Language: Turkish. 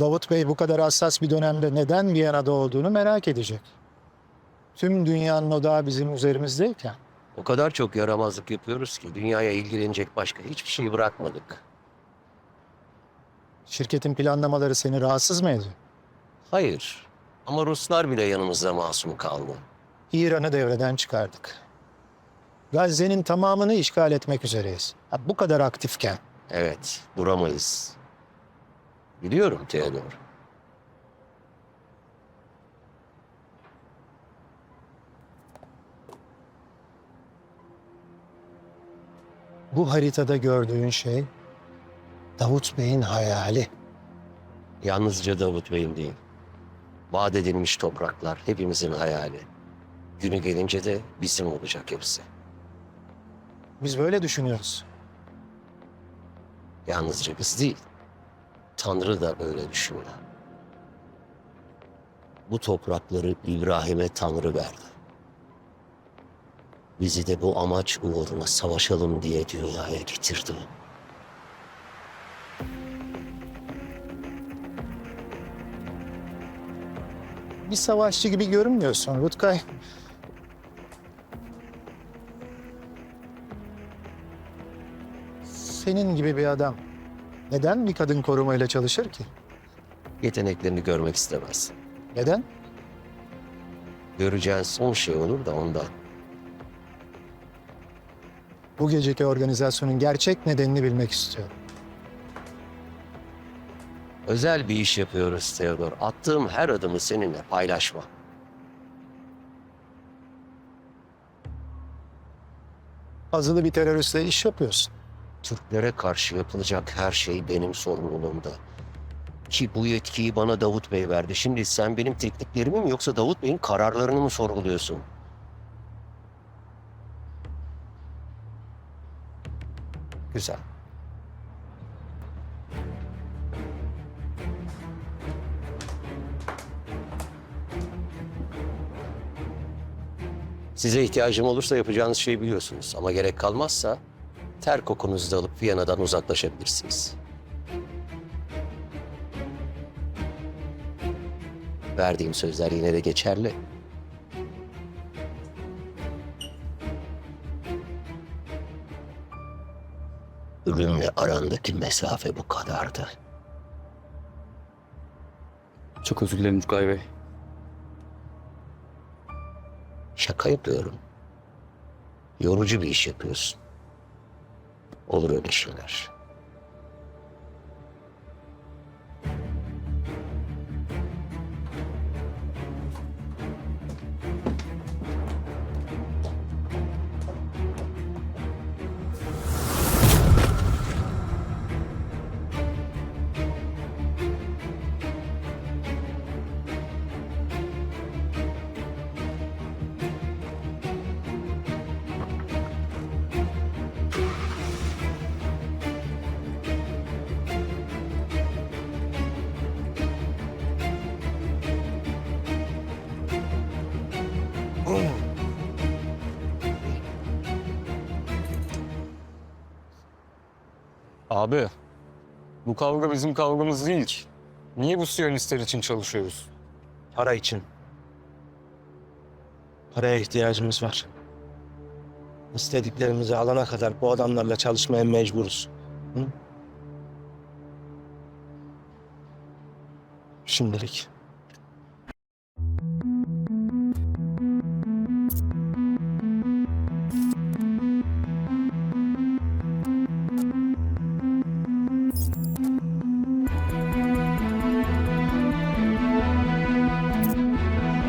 Davut Bey bu kadar hassas bir dönemde neden Viyana'da olduğunu merak edecek. Tüm dünyanın odağı bizim üzerimizdeyken. O kadar çok yaramazlık yapıyoruz ki dünyaya ilgilenecek başka hiçbir şey bırakmadık. Şirketin planlamaları seni rahatsız mı ediyor? Hayır. Ama Ruslar bile yanımızda masum kaldı. İran'ı devreden çıkardık. Gazze'nin tamamını işgal etmek üzereyiz. Ha, bu kadar aktifken Evet, duramayız. Biliyorum Theodor. bu haritada gördüğün şey Davut Bey'in hayali. Yalnızca Davut Bey'in değil. Vaat edilmiş topraklar hepimizin hayali. Günü gelince de bizim olacak hepsi. Biz böyle düşünüyoruz. Yalnızca biz değil. Tanrı da böyle düşünüyor. Bu toprakları İbrahim'e Tanrı verdi. Bizi de bu amaç uğruna savaşalım diye dünyaya getirdi. Bir savaşçı gibi görünmüyorsun Rutkay. Senin gibi bir adam neden bir kadın korumayla çalışır ki? Yeteneklerini görmek istemez. Neden? Göreceğin son şey olur da ondan. Bu geceki organizasyonun gerçek nedenini bilmek istiyorum. Özel bir iş yapıyoruz Theodor. Attığım her adımı seninle paylaşma. Azılı bir teröristle iş yapıyorsun. Türklere karşı yapılacak her şey benim sorumluluğumda. Ki bu yetkiyi bana Davut Bey verdi. Şimdi sen benim tekniklerimi mi yoksa Davut Bey'in kararlarını mı sorguluyorsun? Güzel. Size ihtiyacım olursa yapacağınız şeyi biliyorsunuz. Ama gerek kalmazsa ter kokunuzu da alıp Viyana'dan uzaklaşabilirsiniz. Verdiğim sözler yine de geçerli. Ölümle arandaki mesafe bu kadardı. Çok özür dilerim Tugay Bey. Şaka yapıyorum. Yorucu bir iş yapıyorsun. Olur öyle şeyler. Abi, bu kavga bizim kavgamız değil. Niye bu Siyonistler için çalışıyoruz? Para için. Paraya ihtiyacımız var. İstediklerimizi alana kadar bu adamlarla çalışmaya mecburuz. Hı? Şimdilik.